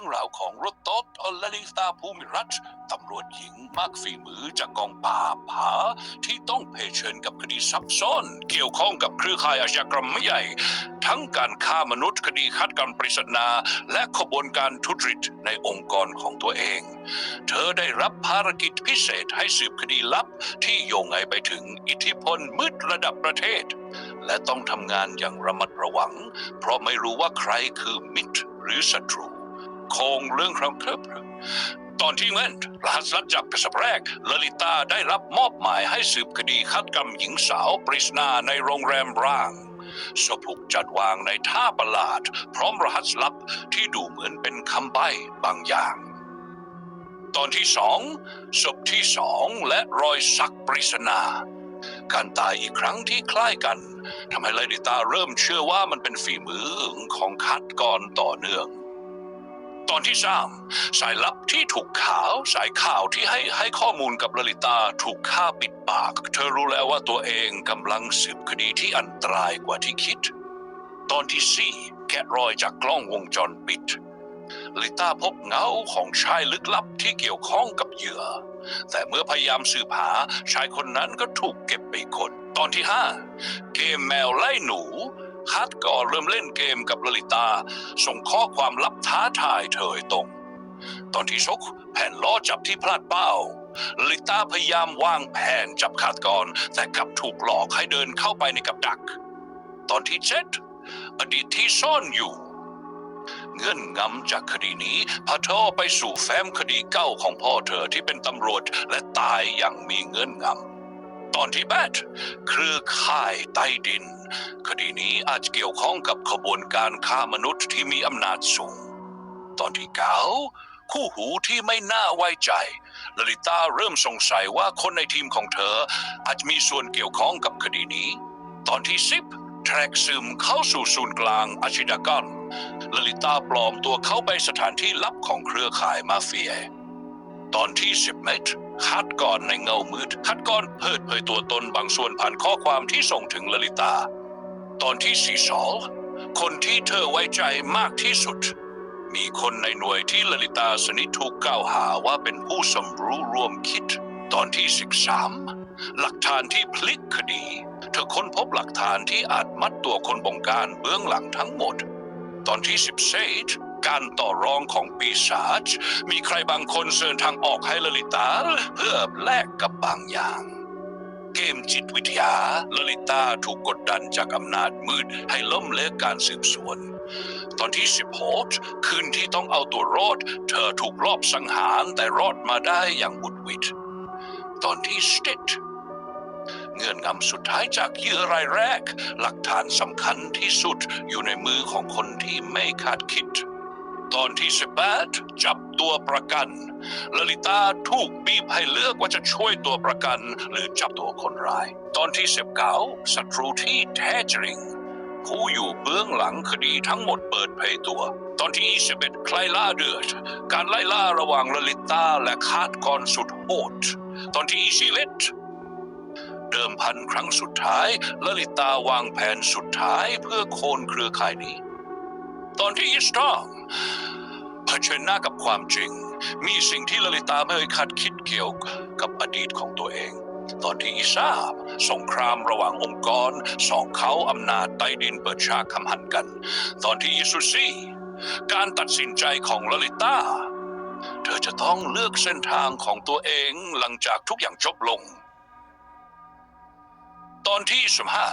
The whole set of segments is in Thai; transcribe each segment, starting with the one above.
รื่องราวของรถต๊ดอลลิสตาภูมิรัชตำรวจหญิงมากฝีมือจากกองปราบผา ที่ต้องเผชิญกับคดีซับซ้อน เกี่ยวข้องกับเครือข่ายอาชญากรรมไม่ใหญ่ ทั้งการฆ่ามนุษย์คดีฆาตกรรมปริศนา และขบวนการทุจริตในองค์กรของตัวเอง เธอได้รับภารกิจพิเศษให้สืบคดีลับที่โยงใยไปถึงอิทธิพลมืดระดับประเทศ และต้องทำงานอย่างระมัดระวัง เพราะไม่รู้ว่าใครคือมิตรหรือศัตรู โคงเรื่องครับครับ ตอนที่เงินรหัสลับจับกระสับแรกลลิตาได้รับมอบหมายให้สืบคดีฆาตกรรมหญิงสาวปริศนาในโรงแรมร้างศพถูกจัดวางในท่าประหลาด พร้อมรหัสลับที่ดูเหมือนเป็นคำใบ้บางอย่าง ตอนที่สองศพที่สองและรอยสักปริศนาการตายอีกครั้งที่คล้ายกันทำให้ลลิตาเริ่มเชื่อว่ามันเป็นฝีมือของฆาตกรต่อเนื่อง ตอนที่สามสายลับที่ถูกข่าว สายข่าวที่ให้ให้ข้อมูลกับลลิตาถูกฆ่าปิดปาก เธอรู้แล้วว่าตัวเองกำลังสืบคดีที่อันตรายกว่าที่คิด ตอนที่สี่แกะรอยจากกล้องวงจรปิดลิต้าพบเงาของชายลึกลับที่เกี่ยวข้องกับเหยื่อ แต่เมื่อพยายามสืบหาชายคนนั้นก็ถูกเก็บไปคน ตอนที่ห้าเกมแมวไล่หนู คัดก่อนเริ่มเล่นเกมกับลลิตา ส่งข้อความลับท้าทายเธอตรง ตอนที่ชกแผ่นล้อจับที่พลาดเป้าลลิตาพยายามวางแผนจับขาดก่อน แต่กลับถูกหลอกให้เดินเข้าไปในกับดัก ตอนที่เจ็ดอดีตที่ซ่อนอยู่ เงื่อนงำจากคดีนี้พาเธอไปสู่แฟ้มคดีเก้าของพ่อเธอที่เป็นตำรวจและตายอย่างมีเงื่อนงำ ตอนที่แปดเครือข่ายใต้ดิน คดีนี้อาจเกี่ยวข้องกับขบวนการค้ามนุษย์ที่มีอำนาจสูง ตอนที่เก้าคู่หูที่ไม่น่าไว้ใจลลิตาเริ่มสงสัยว่าคนในทีมของเธอ อาจมีส่วนเกี่ยวข้องกับคดีนี้ ตอนที่สิบแทร็กซึมเข้าสู่ศูนย์กลางอาชญากรรมลลิตาปลอมตัวเข้าไปสถานที่ลับของเครือข่ายมาเฟีย ตอนที่10เมตรคัดก่อนในเงามืดคัดก่อนเปิดเผยตัวตนบางส่วนผ่านข้อความที่ส่งถึงลลิตา ตอนที่ 42 คนที่เธอไว้ใจมากที่สุด มีคนในหน่วยที่ลลิตาสนิทถูกกล่าวหาว่าเป็นผู้สมรู้ร่วมคิด ตอนที่ 13 หลักฐานที่พลิกคดี เธอค้นพบหลักฐานที่อาจมัดตัวคนบงการเบื้องหลังทั้งหมด ตอนที่สิบเซตการต่อรองของปีศาจมีใครบางคนเสนทางออกให้ลลิตาเพื่อแลกกับบางอย่าง เกมจิตวิทยาลลิตาถูกกดดันจากอำนาจมืดให้ล้มเลิกการสืบสวน ตอนที่ 16 คืนที่ต้องเอาตัวรอด เธอถูกรอบสังหารแต่รอดมาได้อย่างบุดหวิดตอนที่สเตเงื่อนงำสุดท้ายจากเหยื่อรายแรก หลักฐานสำคัญที่สุดอยู่ในมือของคนที่ไม่คาดคิด ตอนที่ 18 จับตัวประกัน ลลิตาถูกบีบให้เลือกว่าจะช่วยตัวประกัน หรือจับตัวคนร้าย ตอนที่ 19ศัตรูที่แท้จริง ผู้อยู่เบื้องหลังคดีทั้งหมดเปิดเผยตัว ตอนที่ 21 ใครล่าเดือด การไล่ล่าระหว่างลลิตาและคาดกรสุดโหดตอนที่21เดิมพันครั้งสุดท้ายลลิตาวางแผนสุดท้ายเพื่อโค่นเครือข่ายนี้ ตอนที่อีสตองเผชิญหน้ากับความจริง มีสิ่งที่ลลิตาไม่เคยคาดคิดเกี่ยวกับอดีตของตัวเอง ตอนที่อีซาบสงครามระหว่างองค์กรสองเขาอำนาจใต้ดินเปิดฉากคำหันกัน ตอนที่อิสุซีการตัดสินใจของลลิตาเธอจะต้องเลือกเส้นทางของตัวเองหลังจากทุกอย่างจบลง ตอนที่สิบห้า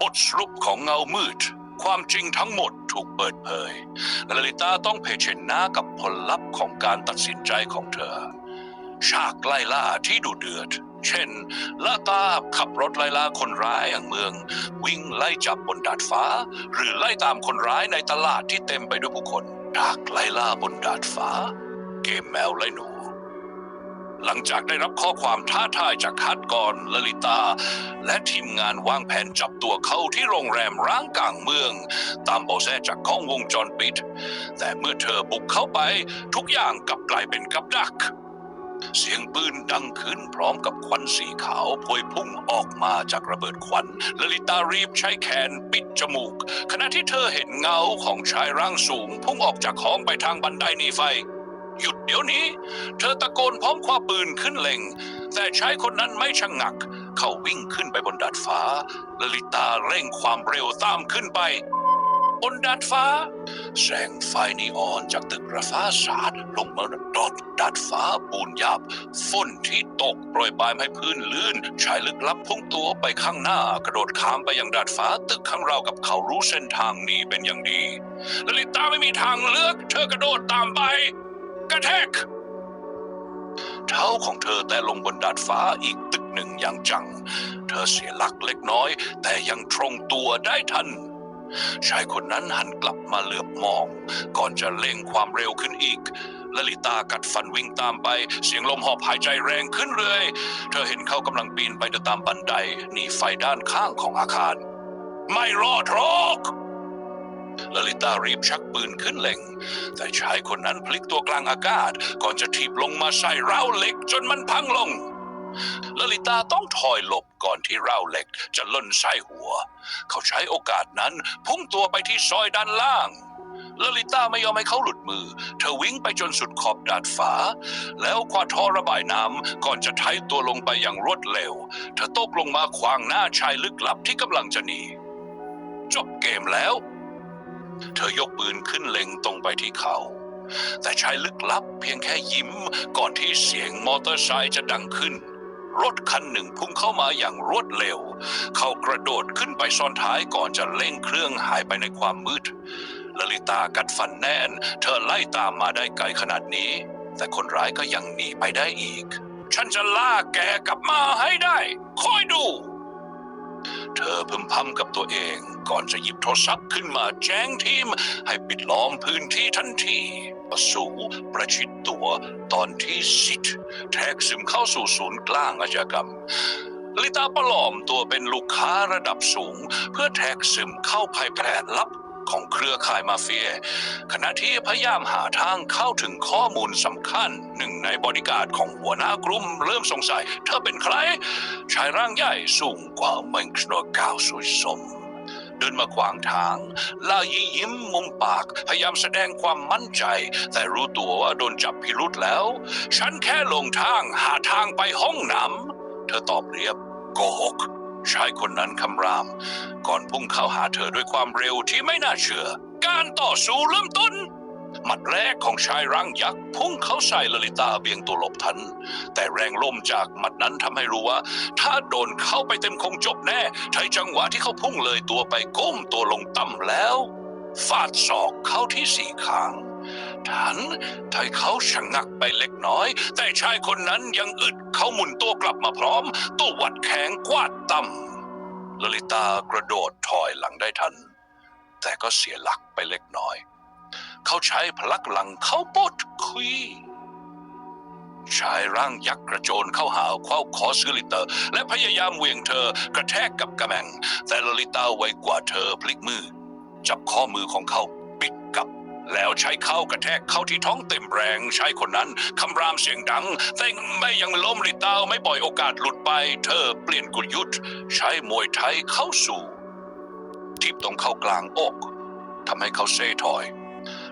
บทสรุปของเงามืด ความจริงทั้งหมดถูกเปิดเผย และลิตาต้องเผชิญหน้ากับผลลัพธ์ของการตัดสินใจของเธอ ฉากไล่ล่าที่ดุเดือด เช่นลาตาขับรถไล่ล่าคนร้ายอย่างเมือง วิ่งไล่จับบนดาดฟ้า หรือไล่ตามคนร้ายในตลาดที่เต็มไปด้วยผู้คนดักไล่ล่าบนดาดฟ้า เกมแมวไล่หนู หลังจากได้รับข้อความท้าทายจากคัดกรลลิตา และทีมงานวางแผนจับตัวเขาที่โรงแรมร้างกลางเมือง ตามเบาะแสจากกล้องวงจรปิด แต่เมื่อเธอบุกเข้าไปทุกอย่างกลับกลายเป็นกับดัก เสียงปืนดังขึ้นพร้อมกับควันสีขาวพวยพุ่งออกมาจากระเบิดควันลลิตารีบใช้แขนปิดจมูก ขณะที่เธอเห็นเงาของชายร่างสูง พุ่งออกจากห้องไปทางบันไดหนีไฟ หยุดเดี๋ยวนี้ เธอตะโกนพร้อมคว้าปืนขึ้นเล็ง แต่ชายคนนั้นไม่ชะงงัก เขาวิ่งขึ้นไปบนดาดฟ้าลลิตาเร่งความเร็วตามขึ้นไป บนดาดฟ้า แสงไฟนีออนจากตึกระฟ้าสาดลงมาดอดดาดฟ้าปูนยับฝุ่นที่ตกโปรยปลายให้พื้นลื่น ชายลึกลับพุ่งตัวไปข้างหน้ากระโดดข้ามไปยังดาดฟ้าตึกข้างเรากับเขารู้เส้นทางนี้เป็นอย่างดีลลิตาไม่มีทางเลือก เธอกระโดดตามไป กระแทก เท้าของเธอแต่ลงบนดาดฟ้าอีกตึกหนึ่งอย่างจัง เธอเสียหลักเล็กน้อย แต่ยังตรงตัวได้ทัน ชายคนนั้นหันกลับมาเหลือบมอง ก่อนจะเร่งความเร็วขึ้นอีกลลิตากัดฟันวิ่งตามไป เสียงลมหอบหายใจแรงขึ้นเรื่อย เธอเห็นเขากำลังปีนไปตามบันไดหนีไฟด้านข้างของอาคาร ไม่รอดหรอก ลลิตารีบชักปืนขึ้นเล็ง แต่ชายคนนั้นพลิกตัวกลางอากาศ ก่อนจะถีบลงมาใส่ราวเหล็กจนมันพังลงลลิตาต้องถอยหลบก่อนที่ราวเหล็กจะล่นใส่หัว เขาใช้โอกาสนั้นพุ่งตัวไปที่ซอยด้านล่างลลิตาไม่ยอมให้เขาหลุดมือ เธอวิ่งไปจนสุดขอบดาดฟ้า แล้วคว้าท่อระบายน้ำก่อนจะไถตัวลงไปอย่างรวดเร็ว เธอตกลงมาขวางหน้าชายลึกลับที่กำลังจะหนี จบเกมแล้ว เธอยกปืนขึ้นเล็งตรงไปที่เขา แต่ชายลึกลับเพียงแค่ยิ้มก่อนที่เสียงมอเตอร์ไซค์จะดังขึ้น รถคันหนึ่งพุ่งเข้ามาอย่างรวดเร็ว เขากระโดดขึ้นไปซ้อนท้ายก่อนจะเร่งเครื่องหายไปในความมืดลลิตากัดฟันแน่น เธอไล่ตามมาได้ไกลขนาดนี้ แต่คนร้ายก็ยังหนีไปได้อีก ฉันจะล่าแกกลับมาให้ได้ คอยดู เธอพึมพำกับตัวเอง ก่อนจะหยิบโทรศัพท์ขึ้นมาแจ้งทีม ให้ปิดล้อมพื้นที่ทันทีสูประชิดตัวตอนที่สิทธิแท็กซึมเข้าสู่ศูนย์กลางอาชญากรรมลิตาประลอมตัวเป็นลูกค้าระดับสูง เพื่อแท็กซึมเข้าภายแผนลับ ของเครือข่ายมาเฟีย ขณะที่พยายามหาทางเข้าถึงข้อมูลสำคัญ หนึ่งในบริการดของหัวหน้ากลุ่มเริ่มสงสัย เธอเป็นใคร ชายร่างใหญ่สูงกว่าเมงชโนกาวสุยสมเดินมาขวางทาง ลายียิ้มมุมปาก พยายามแสดงความมั่นใจ แต่รู้ตัวว่าโดนจับพิรุธแล้ว ฉันแค่ลงทางหาทางไปห้องน้ำเธอตอบเรียบโกหก ชายคนนั้นคำราม ก่อนพุ่งเข้าหาเธอด้วยความเร็วที่ไม่น่าเชื่อ การต่อสู้เริ่มต้นหมัดแรกของชายร่างยักษ์พุ่งเข้าใส่ลลิตาเบียงตัวหลบทัน แต่แรงลมจากหมัดนั้นทำให้รู้ว่า ถ้าโดนเข้าไปเต็มคงจบแน่ใช้จังหวะที่เขาพุ่งเลยตัวไปก้มตัวลงต่ำแล้ว ฟาดศอกเข้าที่สี่ขาง ทันทายเขาชะงักไปเล็กน้อย แต่ชายคนนั้นยังอึดเขาหมุนตัวกลับมาพร้อม ตัวหวัดแข็งกวาดต่ำลลิตากระโดดถอยหลังได้ทัน แต่ก็เสียหลักไปเล็กน้อย เขาใช้พลักหลังเข้าปดคุยชายร่างยักษ์กระโจนเข้าหาเข้าคอซื้อลิเตอร์ และพยายามเหวี่ยงเธอกระแทกกับกระแมงแต่ลลิตาไวกว่าเธอพลิกมือ จับข้อมือของเขาปิดกับ แล้วใช้เข้ากระแทกเข้าที่ท้องเต็มแรงชายคนนั้นคำรามเสียงดัง แต่ไม่ยังล้มลิตาไม่ปล่อยโอกาสหลุดไป เธอเปลี่ยนกลยุทธ์ใช้มวยไทยเข้าสู่ทิบตรงเข้ากลางอกทำให้เขาเซถอย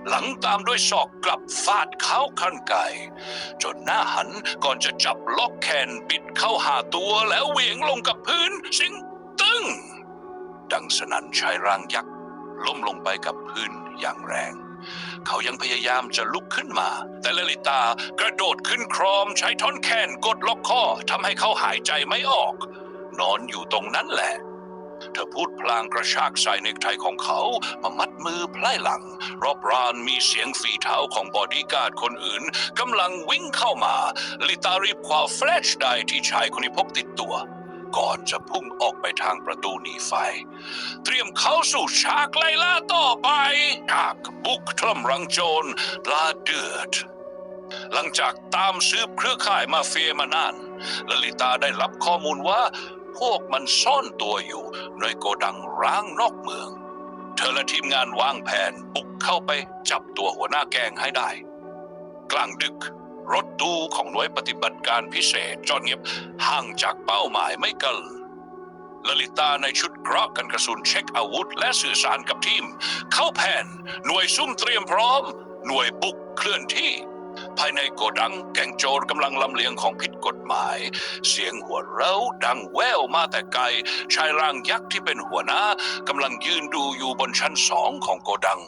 หลังตามด้วยศอกกลับฟาดเข้าคันไก่จนหน้าหันก่อนจะจับล็อกแขนบิดเข้าหาตัวแล้วเหวี่ยงลงกับพื้นสิงตึ้งดังสนั่นชายร่างยักษ์ล้มลงไปกับพื้นอย่างแรง เขายังพยายามจะลุกขึ้นมา แต่ลลิตากระโดดขึ้นครอมใช้ท่อนแขนกดล็อกข้อทำให้เขาหายใจไม่ออก นอนอยู่ตรงนั้นแหละเธอพูดพลางกระชากใส่เนกไทของเขามามัดมือไพล่หลัง รอบรานมีเสียงฝีเท้าของบอดี้การ์ดคนอื่นกำลังวิ่งเข้ามา ลิตารีบคว้าแฟลชไดร์ที่ชายคนนี้พกติดตัว ก่อนจะพุ่งออกไปทางประตูหนีไฟ เตรียมเข้าสู่ฉากไล่ล่าต่อไปฉากบุกทลมรังโจรลาเดือด หลังจากตามสืบเครือข่ายมาเฟียมานานลลิตาได้รับข้อมูลว่า พวกมันซ่อนตัวอยู่ในโกดังร้างนอกเมือง เธอและทีมงานวางแผนบุกเข้าไปจับตัวหัวหน้าแกงให้ได้ กลางดึก รถตู้ของหน่วยปฏิบัติการพิเศษจอดเงียบห่างจากเป้าหมายไม่เกินลลิตาในชุดเกราะกันกระสุนเช็คอาวุธ และสื่อสารกับทีม เข้าแผนหน่วยซุ่มเตรียมพร้อม หน่วยบุกเคลื่อนที่ ภายในโกดังแก๊งโจรกำลังลำเลียงของผิดกฎหมาย เสียงหัวเราดังแว่วมาแต่ไกลชายร่างยักษ์ที่เป็นหัวหน้ากำลังยืนดูอยู่บนชั้นสองของโกดัง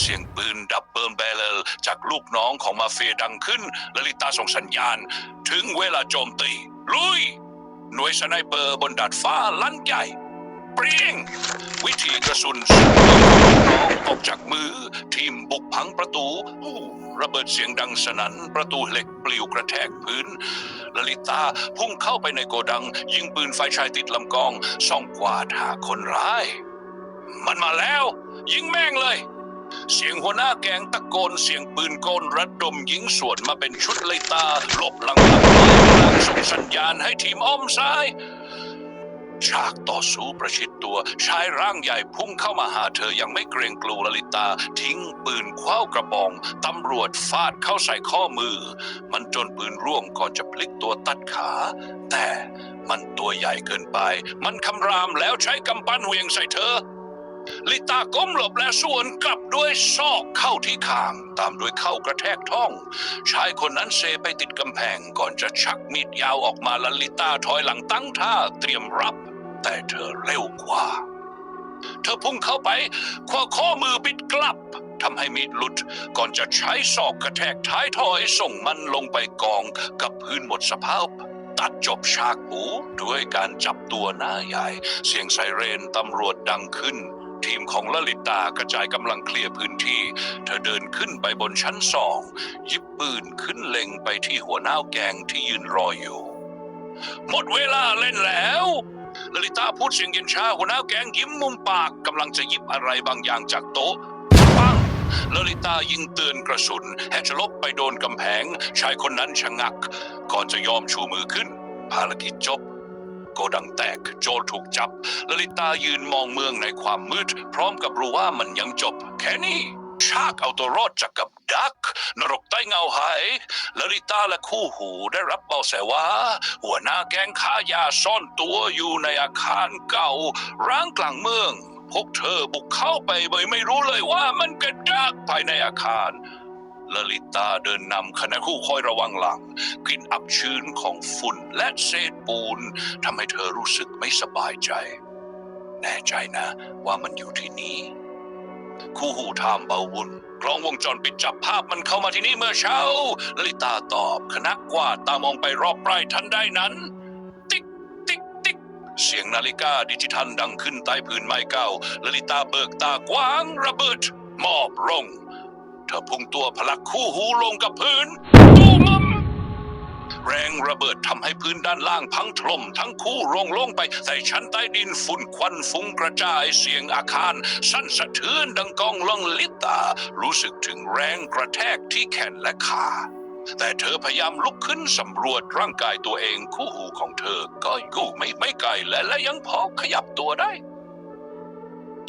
เสียงปืนดับเบิลเบลลจากลูกน้องของมาเฟียดังขึ้นลลิตาส่งสัญญาณ ถึงเวลาโจมตี ลุย หน่วยสไนเปอร์บนดาดฟ้าลั่นใหญ่เปรียง วิธีกระสุนสูงน้องออกจากมือ ทีมบุกพังประตู ระเบิดเสียงดังสนั่นประตูเหล็กปลิวกระแทกพื้นลลิตาพุ่งเข้าไปในโกดัง ยิงปืนไฟฉายติดลำกองส่องกวาดหาคนร้าย มันมาแล้ว ยิงแม่งเลย เสียงหัวหน้าแกงตะโกนเสียงปืนโกนระดมยิงสวนมาเป็นชุดเลยตาหลบหลังหลังพลางส่งสัญญาณให้ทีมอ้อมซ้ายฉากต่อสู้ประชิดตัวชายร่างใหญ่พุ่งเข้ามาหาเธอยังไม่เกรงกลัวลลิตา ทิ้งปืนคว้ากระบอง ตำรวจฟาดเข้าใส่ข้อมือ มันจนปืนร่วงก่อนจะพลิกตัวตัดขา แต่มันตัวใหญ่เกินไป มันคำรามแล้วใช้กำปั้นเหวียงใส่เธอ ลิตาก้มหลบและสวนกลับด้วยซอกเข้าที่คาง ตามด้วยเข้ากระแทกท้อง ชายคนนั้นเซไปติดกำแพงก่อนจะชักมีดยาวออกมาและลิตาถอยหลังตั้งท่าเตรียมรับ แต่เธอเร็วกว่า เธอพุ่งเข้าไปคว้าข้อมือบิดกลับทำให้มีดหลุดก่อนจะใช้ศอกกระแทกท้ายทอยส่งมันลงไปกองกับพื้นหมดสภาพ ตัดจบฉากบูด้วยการจับตัวหน้าใหญ่ เสียงไซเรนตำรวจดังขึ้น ทีมของลลิตากระจายกำลังเคลียร์พื้นที่ เธอเดินขึ้นไปบนชั้นสองหยิบปืนขึ้นเล็งไปที่หัวหน้าแกงที่ยืนรออยู่ หมดเวลาเล่นแล้วลลิตาพูดเสียงเย็นชาหัวหน้าแกงยิ้มมุมปากกำลังจะยิบอะไรบางอย่างจากโต๊ะปังลลิตายิงเตือนกระสุนแฮชลบไปโดนกำแพง ชายคนนั้นชะงัก ก่อนจะยอมชูมือขึ้น ภารกิจจบ โกดังแตก โจรถูกจับลลิตายืนมองเมืองในความมืด พร้อมกับรู้ว่ามันยังจบ แค่นี้ ชากเอาตัวรอดจากกับดัก นรกใต้เงาหายลลิตาและคู่หูได้รับเบาแสว่า หัวหน้าแก๊งค้ายาซ่อนตัวอยู่ในอาคารเก่า ร้างกลางเมืองพวกเธอบุกเข้าไปโดยไม่รู้เลยว่ามันเกิดดักภายในอาคาร ลลิตาเดินนำคณะคู่คอยระวังหลัง กลิ่นอับชื้นของฝุ่นและเศษปูนทำให้เธอรู้สึกไม่สบายใจ แน่ใจนะว่ามันอยู่ที่นี่ คู่หูถามเบาวุ่นกล้องวงจรปิดจับภาพมันเข้ามาที่นี่เมื่อเช้าลลิตาตอบคณะกวาดตามองไปรอบไร่ทันใดนั้น ติ๊กติ๊กติ๊กเสียงนาฬิกาดิจิทัลดังขึ้นใต้พื้นไม้เก่าลลิตาเบิกตากว้างระเบิดมอบลง ธอพุ่งตัวพลักคู่หูลงกับพื้นตูมแรงระเบิดทำให้พื้นด้านล่างพังถล่มทั้งคู่ลงลงไปใส่ชั้นใต้ดินฝุ่นควันฟุ้งกระจายเสียงอาคาร สั่นสะเทือนดังกองล่องลิตา รู้สึกถึงแรงกระแทกที่แขนและขาแต่เธอพยายามลุกขึ้นสำรวจร่างกายตัวเองคู่หูของเธอก็อยู่ไม่ไม่ไกลและและยังพอขยับตัวได้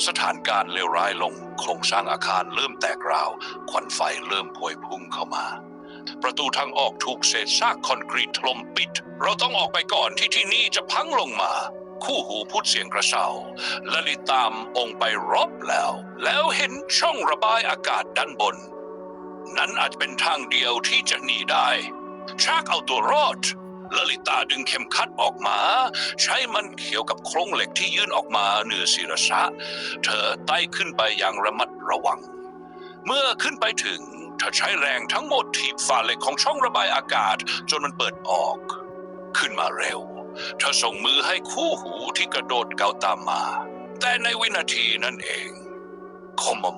สถานการณ์เลวร้ายลง โครงสร้างอาคารเริ่มแตกราว ควันไฟเริ่มพวยพุ่งเข้ามา ประตูทางออกถูกเศษซากคอนกรีตถล่มปิด เราต้องออกไปก่อนที่ที่นี่จะพังลงมา คู่หูพูดเสียงกระเซาและลิตามองไปรอบแล้ว แล้วเห็นช่องระบายอากาศด้านบน นั้นอาจเป็นทางเดียวที่จะหนีได้ชากเอาตัวรอด ลลิตาดึงเข็มขัดออกมา ใช้มันเกี่ยวกับโครงเหล็กที่ยื่นออกมาเหนือศิรษะ เธอไต่ขึ้นไปอย่างระมัดระวัง เมื่อขึ้นไปถึงเธอใช้แรงทั้งหมดถีบฝาเหล็กของช่องระบายอากาศจนมันเปิดออก ขึ้นมาเร็ว เธอส่งมือให้คู่หูที่กระโดดเกาตามมา แต่ในวินาทีนั้นเองคอมม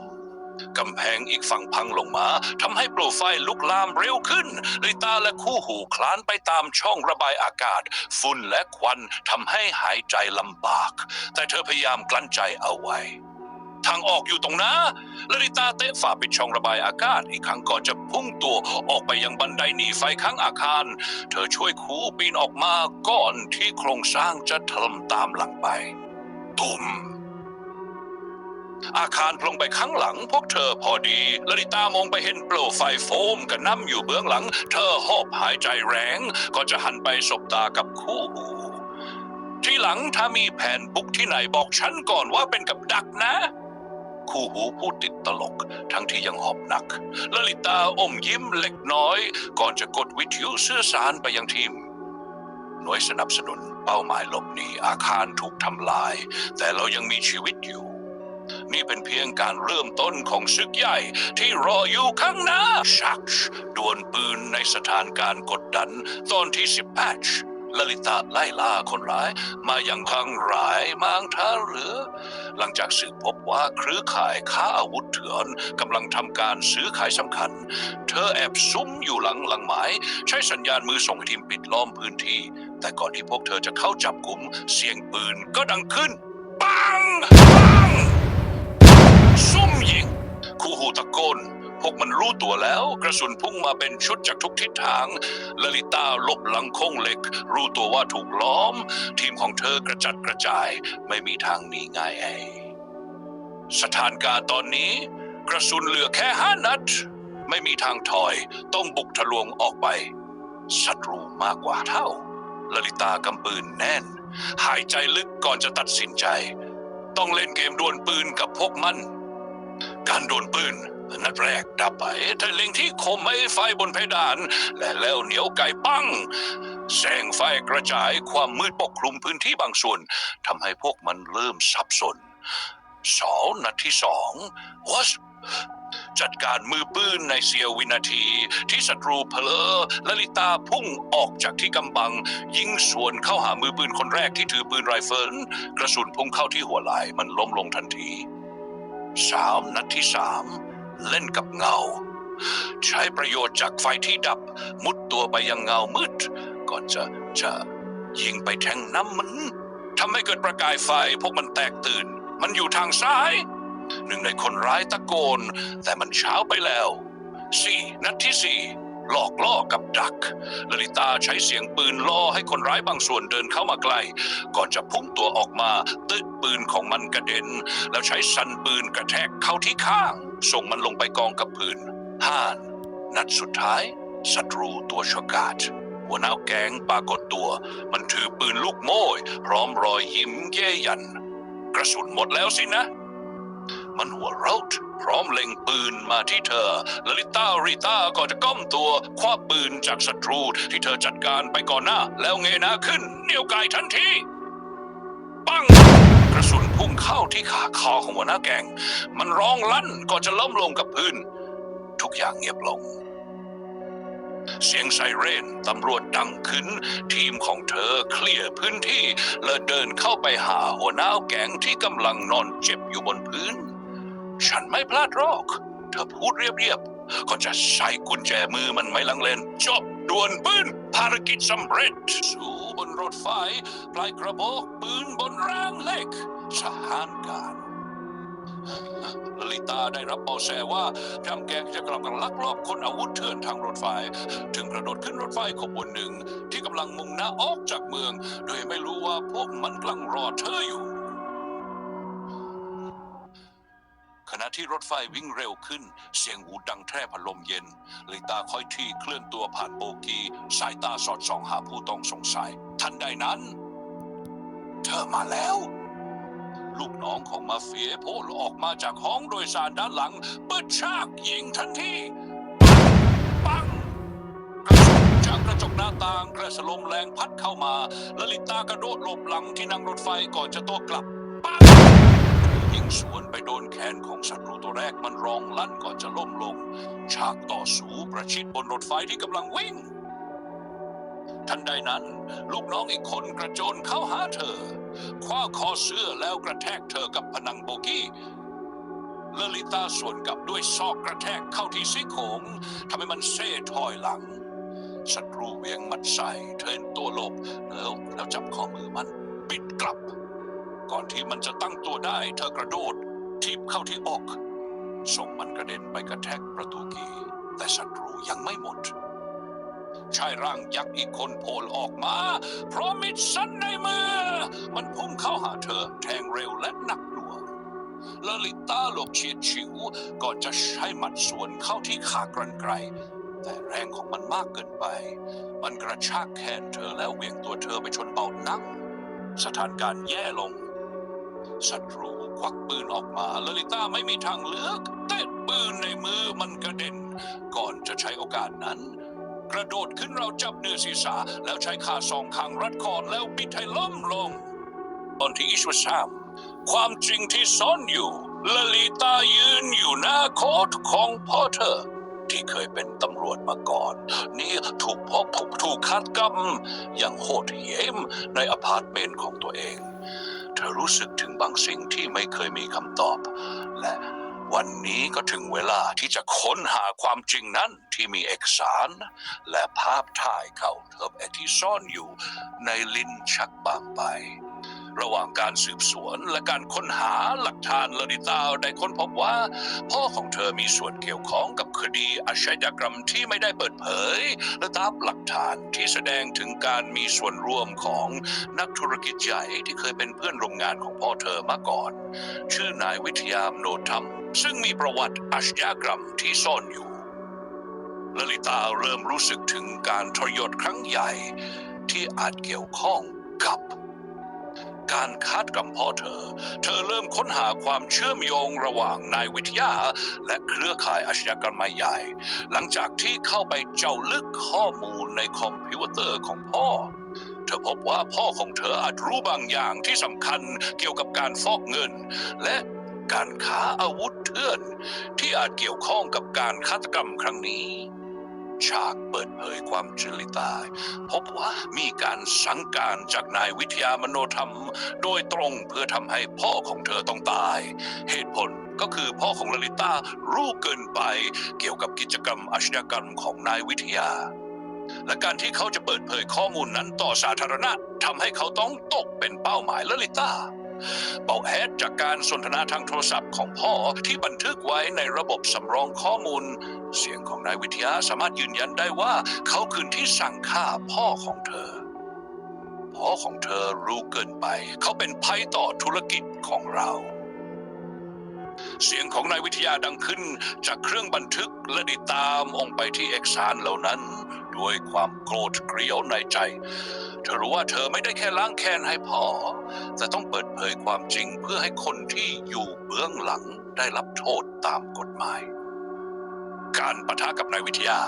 กำแพงอีกฝั่งพังลงมาทำให้โปรไฟล์ลุกลามเร็วขึ้นลิตาและคู่หูคลานไปตามช่องระบายอากาศ ฝุ่นและควันทำให้หายใจลำบาก แต่เธอพยายามกลั้นใจเอาไว้ ทางออกอยู่ตรงหน้าลลิตาเตะฝ่าปิดช่องระบายอากาศอีกครั้งก่อนจะพุ่งตัวออกไปยังบันไดหนีไฟข้างอาคาร เธอช่วยคู่ปีนออกมาก่อนที่โครงสร้างจะถล่มตามหลังไปตุ่ม อาคารพลงไปข้างหลังพวกเธอพอดีลลิตามองไปเห็นเปลวไฟโฟมกระน้ำอยู่เบื้องหลัง เธอหอบหายใจแรง ก็จะหันไปสบตากับคู่หูทีหลังถ้ามีแผนบุกที่ไหนบอกฉันก่อนว่าเป็นกับดักนะ คู่หูพูดติดตลก ทั้งที่ยังหอบหนักลลิตาอมยิ้มเล็กน้อย ก่อนจะกดวิทยุสื่อสารไปยังทีมหน่วยสนับสนุนเป้าหมายหลบหนีอาคารถูกทำลาย แต่เรายังมีชีวิตอยู่ นี่เป็นเพียงการเริ่มต้นของศึกใหญ่ที่รออยู่ข้างหน้าชักชดวลปืนในสถานการณ์กดดัน ตอนที่สิบแปดลลิตาไล่ล่าคนร้าย มาอยังทางรายมางท่าเรือ หลังจากสืบพบว่าเครือข่ายค้าอาวุธเถื่อนกำลังทำการซื้อขายสำคัญ เธอแอบซุ่มอยู่หลังหลังไม้ใช้สัญญาณมือส่งให้ทีมปิดล้อมพื้นที่ แต่ก่อนที่พวกเธอจะเข้าจับกลุ่มเสียงปืนก็ดังขึ้นปังปัง คู่หูตะโกน พวกมันรู้ตัวแล้ว กระสุนพุ่งมาเป็นชุดจากทุกทิศทางลลิตาหลบหลังโค้งเหล็ก รู้ตัวว่าถูกล้อม ทีมของเธอกระจัดกระจาย ไม่มีทางหนีง่ายไอสถานการณ์ตอนนี้ กระสุนเหลือแค่ห้านัด ไม่มีทางถอย ต้องบุกทะลวงออกไปศัตรูมากกว่าเท่าลลิตากำปืนแน่น หายใจลึกก่อนจะตัดสินใจ ต้องเล่นเกมดวลปืนกับพวกมัน การโดวลปืนนัดแรกดับไปเธอเล็งที่คมไม้ไฟบนเพดาน และแล้วเหนียวไก่ปังแสงไฟกระจายความมืดปกคลุมพื้นที่บางส่วนทำให้พวกมันเริ่มสับสนสองนัดที่สองวัสจัดการมือปืนในเสี้ยววินาที ที่ศัตรูเพลอลลิตาพุ่งออกจากที่กำบัง ยิงสวนเข้าหามือปืนคนแรกที่ถือปืนไรเฟิลกระสุนพุ่งเข้าที่หัวไหล่มันล้มลงทันที สามนัดที่สามเล่นกับเงา ใช้ประโยชน์จากไฟที่ดับ มุดตัวไปยังเงามืด ก่อนจะจะยิงไปแทงน้ำมันทำให้เกิดประกายไฟพวกมันแตกตื่น มันอยู่ทางซ้าย หนึ่งในคนร้ายตะโกน แต่มันเช้าไปแล้วสี่นัดที่สี่ หลอกล่อกับดักลลิตาใช้เสียงปืนล่อให้คนร้ายบางส่วนเดินเข้ามาใกล้ ก่อนจะพุ่งตัวออกมาตึกปืนของมันกระเด็น แล้วใช้สันปืนกระแทกเข้าที่ข้าง ส่งมันลงไปกองกับพื้นห้านนัดสุดท้ายศัตรูตัวชกาดหัวหน้าแก๊งปรากฏตัว มันถือปืนลูกโม่พร้อมรอยยิ้มเย้ยัน กระสุนหมดแล้วสินะ มันหัวเราะพร้อมเล็งปืนมาที่เธอลลิต้าริต้าก็จะก้มตัวคว้าปืนจากศัตรูที่เธอจัดการไปก่อนหน้า แล้วเงยหน้าขึ้นเหนียวไกทันทีปังกระสุนพุ่งเข้าที่ขาคอของหัวหน้าแกง มันร้องลั่นก่อนจะล้มลงกับพื้น ทุกอย่างเงียบลงเสียงไซเรนตำรวจดังขึ้น ทีมของเธอเคลียร์พื้นที่ และเดินเข้าไปหาหัวหน้าแก๊งที่กำลังนอนเจ็บอยู่บนพื้น ฉันไม่พลาดหรอก เธอพูดเรียบๆ ก็จะใส่กุญแจมือมันไม่ลังเลนจบด่วลปืนภารกิจสำเร็จ สู่บนรถไฟปลายกระบอกปืนบนรางเหล็กสถานการลลิตาได้รับเบาะแสว่าจำแกงจะกำลังลักลอบคนอาวุธเถื่อนทางรถไฟ ถึงกระโดดขึ้นรถไฟขบวนหนึ่ง ที่กำลังมุ่งหน้าออกจากเมือง โดยไม่รู้ว่าพวกมันกำลังรอเธออยู่ ขณะที่รถไฟวิ่งเร็วขึ้น เสียงหูดังแทร่พัดลมเย็นลิตาค่อยที่เคลื่อนตัวผ่านโบกี สายตาสอดส่องหาผู้ต้องสงสัย ทันใดนั้น เธอมาแล้ว ลูกน้องของมาเฟียโผล่ออกมาจากห้องโดยสารด้านหลังเปิดฉากยิงทันทีปังกระสุนจากกระจกหน้าต่างกระสลมแรงพัดเข้ามาลลิตากระโดดหลบหลังที่นั่งรถไฟก่อนจะโตัวกลับปังยิงสวน โดนแขนของศัตรูตัวแรกมันรองลั่นก่อนจะล้มลง ฉากต่อสู้ประชิดบนรถไฟที่กำลังวิ่ง ทันใดนั้น ลูกน้องอีกคนกระโจนเข้าหาเธอ คว้าคอเสื้อแล้วกระแทกเธอกับผนังโบกี้ลลิตาสวนกลับด้วยซอกกระแทกเข้าที่ซี่โครงทำให้มันเซ่ถอยหลังศัตรูเวียงมัดใส่เทินตัวหลบแล้วแล้วจับข้อมือมัน ปิดกลับ ก่อนที่มันจะตั้งตัวได้ เธอกระโดด ทีบเข้าที่อกส่งมันกระเด็นไปกระแทกประตูกี แต่ศัตรูยังไม่หมด ชายร่างยักษ์อีกคนโผล่ออกมาพร้อมมิดสั้นในมือ มันพุ่งเข้าหาเธอแทงเร็วและหนักหน่วงลลิตาหลบเฉียดฉิวก่อนจะใช้หมัดสวนเข้าที่ขากรรไกรแต่แรงของมันมากเกินไป มันกระชากแขนเธอแล้วเหวี่ยงตัวเธอไปชนเบาะนั่ง สถานการณ์แย่ลง ศัตรูควักปืนออกมาลลิตาไม่มีทางเลือกเตะปืนในมือมันกระเด็น ก่อนจะใช้โอกาสนั้น กระโดดขึ้นเราจับเนื้อศีรษะ แล้วใช้ขาสองข้างรัดคอแล้วบิดให้ล้มลง ตอนที่อิชวชามความจริงที่ซ่อนอยู่ลลิตายืนอยู่หน้าโคตของพ่อเธอที่เคยเป็นตำรวจมาก่อน นี่ถูกพบถูกถูกฆาตกรรมอย่างโหดเหี้ยมในอพาร์ตเมนต์ของตัวเอง เธอรู้สึกถึงบางสิ่งที่ไม่เคยมีคำตอบ และวันนี้ก็ถึงเวลาที่จะค้นหาความจริงนั้นที่มีเอกสาร และภาพถ่ายเขาเทิบแอที่ซ่อนอยู่ในลิ้นชักบางไป ระหว่างการสืบสวนและการค้นหาหลักฐานลลิตาได้ค้นพบว่า พ่อของเธอมีส่วนเกี่ยวข้องกับคดีอาชญากรรมที่ไม่ได้เปิดเผย และตามหลักฐานที่แสดงถึงการมีส่วนร่วมของนักธุรกิจใหญ่ที่เคยเป็นเพื่อนโรงงานของพ่อเธอมาก่อน ชื่อนายวิทยามโนธรรม ซึ่งมีประวัติอาชญากรรมที่ซ่อนอยู่ลลิตาเริ่มรู้สึกถึงการทรยศครั้งใหญ่ที่อาจเกี่ยวข้องกับ การคาดกรรมพ่อเธอ เธอเริ่มค้นหาความเชื่อมโยงระหว่างนายวิทยา และเครือข่ายอาชญากรรมใหญ่ หลังจากที่เข้าไปเจ้าลึกข้อมูลในคอมพิวเตอร์ของพ่อ เธอพบว่าพ่อของเธออาจรู้บางอย่างที่สำคัญเกี่ยวกับการฟอกเงิน และการค้าอาวุธเถื่อน ที่อาจเกี่ยวข้องกับการฆาตกรรมครั้งนี้ ฉากเปิดเผยความจริงตาพบว่ามีการสั่งการจากนายวิทยามโนธรรม โดยตรงเพื่อทำให้พ่อของเธอต้องตาย เหตุผลก็คือพ่อของลลิตารู้เกินไปเกี่ยวกับกิจกรรมอาชญากรรมของนายวิทยา และการที่เขาจะเปิดเผยข้อมูลนั้นต่อสาธารณะทำให้เขาต้องตกเป็นเป้าหมายลลิตา เบาแฮดจากการสนทนาทางโทรศัพท์ของพ่อที่บันทึกไว้ในระบบสำรองข้อมูล เสียงของนายวิทยาสามารถยืนยันได้ว่าเขาคืนที่สั่งฆ่าพ่อของเธอ พ่อของเธอรู้เกินไป เขาเป็นภัยต่อธุรกิจของเรา เสียงของนายวิทยาดังขึ้นจากเครื่องบันทึกและติดตามองไปที่เอกสารเหล่านั้นด้วยความโกรธเกรียวในใจ เธอรู้ว่าเธอไม่ได้แค่ล้างแค้นให้พ่อ แต่ต้องเปิดเผยความจริงเพื่อให้คนที่อยู่เบื้องหลังได้รับโทษตามกฎหมาย การปะทะกับนายวิทยา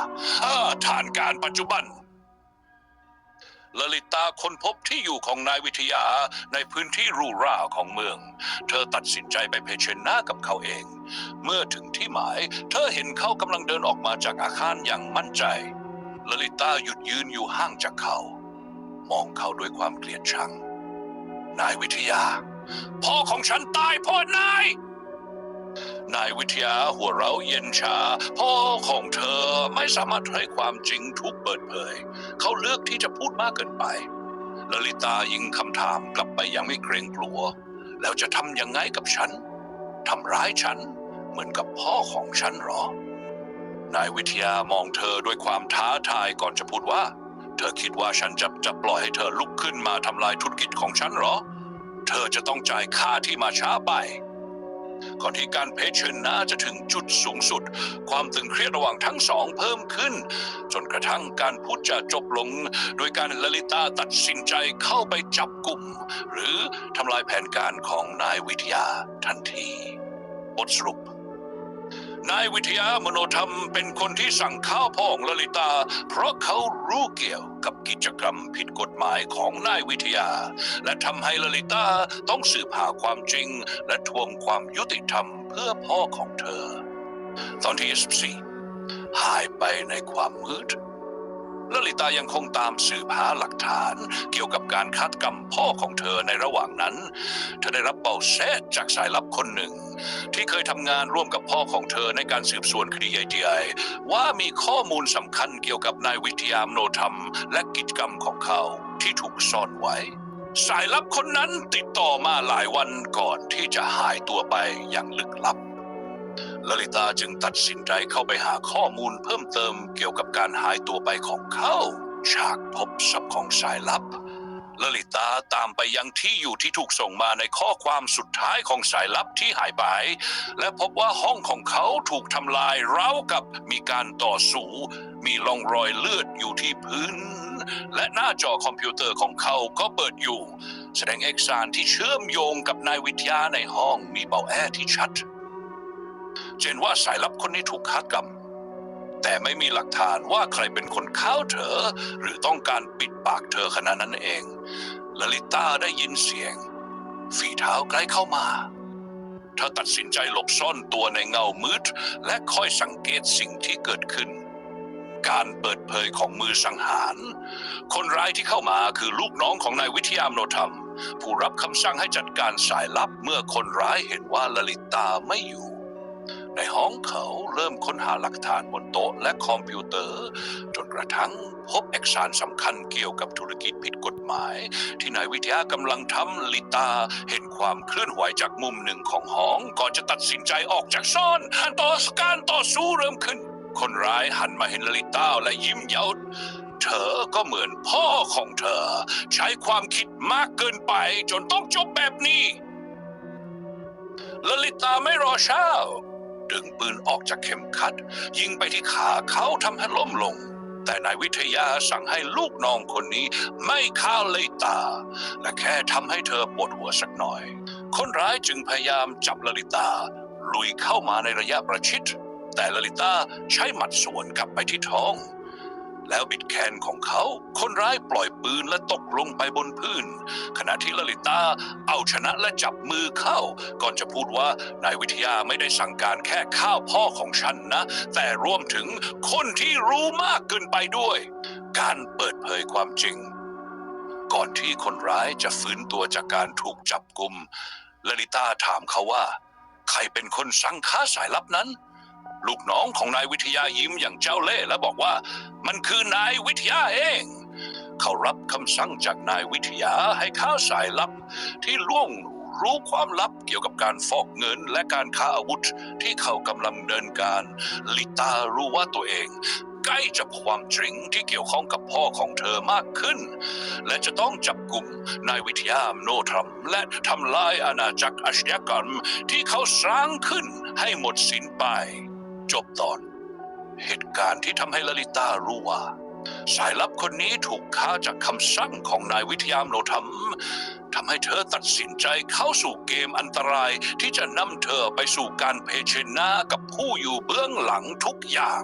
อ่าฐานการปัจจุบันลลิตาคนพบที่อยู่ของนายวิทยาในพื้นที่รูราของเมือง เธอตัดสินใจไปเผชิญหน้ากับเขาเอง เมื่อถึงที่หมาย เธอเห็นเขากำลังเดินออกมาจากอาคารอย่างมั่นใจลลิตาหยุดยืนอยู่ห่างจากเขา มองเขาด้วยความเกลียดชัง นายวิทยา พ่อของฉันตายเพราะนาย นายวิทยาหัวเราะเย็นชา พ่อของเธอไม่สามารถให้ความจริงถูกเปิดเผย เขาเลือกที่จะพูดมากเกินไปลลิตายิงคำถามกลับไปอยังไม่เกรงกลัว แล้วจะทำยังไงกับฉันทำร้ายฉันเหมือนกับพ่อของฉันหรอ นายวิทยามองเธอด้วยความท้าทายก่อนจะพูดว่า เธอคิดว่าฉันจะจะปล่อยให้เธอลุกขึ้นมาทำลายธุรกิจของฉันเหรอ เธอจะต้องจ่ายค่าที่มาช้าไป ก่อนที่การเผชิญหน้าจะถึงจุดสูงสุด ความตึงเครียดระหว่างทั้งสองเพิ่มขึ้น จนกระทั่งการพูดจะจบลง โดยการลลิตาตัดสินใจเข้าไปจับกลุ่ม หรือทำลายแผนการของนายวิทยาทันที บทสรุป นายวิทยามโนธรรมเป็นคนที่สั่งข้าวพ่องลลิตา เพราะเขารู้เกี่ยวกับกิจกรรมผิดกฎหมายของนายวิทยา และทำให้ลลิตาต้องสืบหาความจริง และทวงความยุติธรรมเพื่อพ่อของเธอ ตอนที่ 24 หายไปในความมืด ลลิตายังคงตามสืบหาหลักฐาน เกี่ยวกับการฆาตกรรมพ่อของเธอในระหว่างนั้น เธอได้รับเบาะแสจากสายลับคนหนึ่ง ที่เคยทำงานร่วมกับพ่อของเธอในการสืบสวนคดีไอทีไอว่ามีข้อมูลสำคัญเกี่ยวกับนายวิทยามโนธรรม และกิจกรรมของเขาที่ถูกซ่อนไว้สายลับคนนั้นติดต่อมาหลายวันก่อนที่จะหายตัวไปอย่างลึกลับ ลลิตาจึงตัดสินใจเข้าไปหาข้อมูลเพิ่มเติมเกี่ยวกับการหายตัวไปของเขาฉากพบศพของสายลับลลิตาตามไปยังที่อยู่ที่ถูกส่งมาในข้อความสุดท้ายของสายลับที่หายไป และพบว่าห้องของเขาถูกทำลายร้าวกับมีการต่อสู้ มีร่องรอยเลือดอยู่ที่พื้น และหน้าจอคอมพิวเตอร์ของเขาก็เปิดอยู่ แสดงเอกสารที่เชื่อมโยงกับนายวิทยาในห้องมีเบาแอที่ชัด เช่นว่าสายลับคนนี้ถูกฆาตกรรม แต่ไม่มีหลักฐานว่าใครเป็นคนฆ่าเธอ หรือต้องการปิดปากเธอขนาดนั้นเองลลิตาได้ยินเสียง ฝีเท้าใกล้เข้ามาเธอตัดสินใจหลบซ่อนตัวในเงามืด และคอยสังเกตสิ่งที่เกิดขึ้น การเปิดเผยของมือสังหาร คนร้ายที่เข้ามาคือลูกน้องของนายวิทยามโนธรรม ผู้รับคำสั่งให้จัดการสายลับเมื่อคนร้ายเห็นว่าลลิตาไม่อยู่ ในห้องเขาเริ่มค้นหาหลักฐานบนโต๊ะและคอมพิวเตอร์ จนกระทั่งพบเอกสารสำคัญเกี่ยวกับธุรกิจผิดกฎหมาย ที่นายวิทยากำลังทำลิตาเห็นความเคลื่อนไหวจากมุมหนึ่งของห้องก่อนจะตัดสินใจออกจากซ่อนต่อการต่อสู้เริ่มขึ้น คนร้ายหันมาเห็นลลิตาและยิ้มเย้าเธอก็เหมือนพ่อของเธอ ใช้ความคิดมากเกินไปจนต้องจบแบบนี้ลลิตาไม่รอเช้า ดึงปืนออกจากเข็มขัด ยิงไปที่ขาเขาทำให้ล้มลง แต่นายวิทยาสั่งให้ลูกน้องคนนี้ไม่ฆ่าเลยตา และแค่ทำให้เธอปวดหัวสักหน่อย คนร้ายจึงพยายามจับลลิตา ลุยเข้ามาในระยะประชิด แต่ลลิตาใช้หมัดสวนกลับไปที่ท้อง แล้วบิดแขนของเขา คนร้ายปล่อยปืนและตกลงไปบนพื้น ขณะที่ลลิตาเอาชนะและจับมือเข้า ก่อนจะพูดว่านายวิทยาไม่ได้สั่งการแค่ข้าวพ่อของฉันนะ แต่รวมถึงคนที่รู้มากเกินไปด้วย การเปิดเผยความจริง ก่อนที่คนร้ายจะฟื้นตัวจากการถูกจับกุมลลิตาถามเขาว่า ใครเป็นคนสั่งค้าสายลับนั้น ลูกน้องของนายวิทยายิ้มอย่างเจ้าเล่ห์และบอกว่า มันคือนายวิทยาเอง เขารับคำสั่งจากนายวิทยาให้ข้าสายลับที่ล่วงรู้ความลับเกี่ยวกับการฟอกเงินและการค้าอาวุธที่เขากำลังเดินการ ลิตารู้ว่าตัวเองใกล้จะความจริงที่เกี่ยวข้องกับพ่อของเธอมากขึ้น และจะต้องจับกลุ่มนายวิทยามโนทรัมและทำลายอาณาจักรอาชญากรรมที่เขาสร้างขึ้นให้หมดสิ้นไป จบตอน เหตุการณ์ที่ทำให้ลลิตารู้ว่า สายลับคนนี้ถูกฆ่าจากคำสั่งของนายวิทยามโนธรรมทำให้เธอตัดสินใจเข้าสู่เกมอันตรายที่จะนำเธอไปสู่การเผชิญหน้ากับผู้อยู่เบื้องหลังทุกอย่าง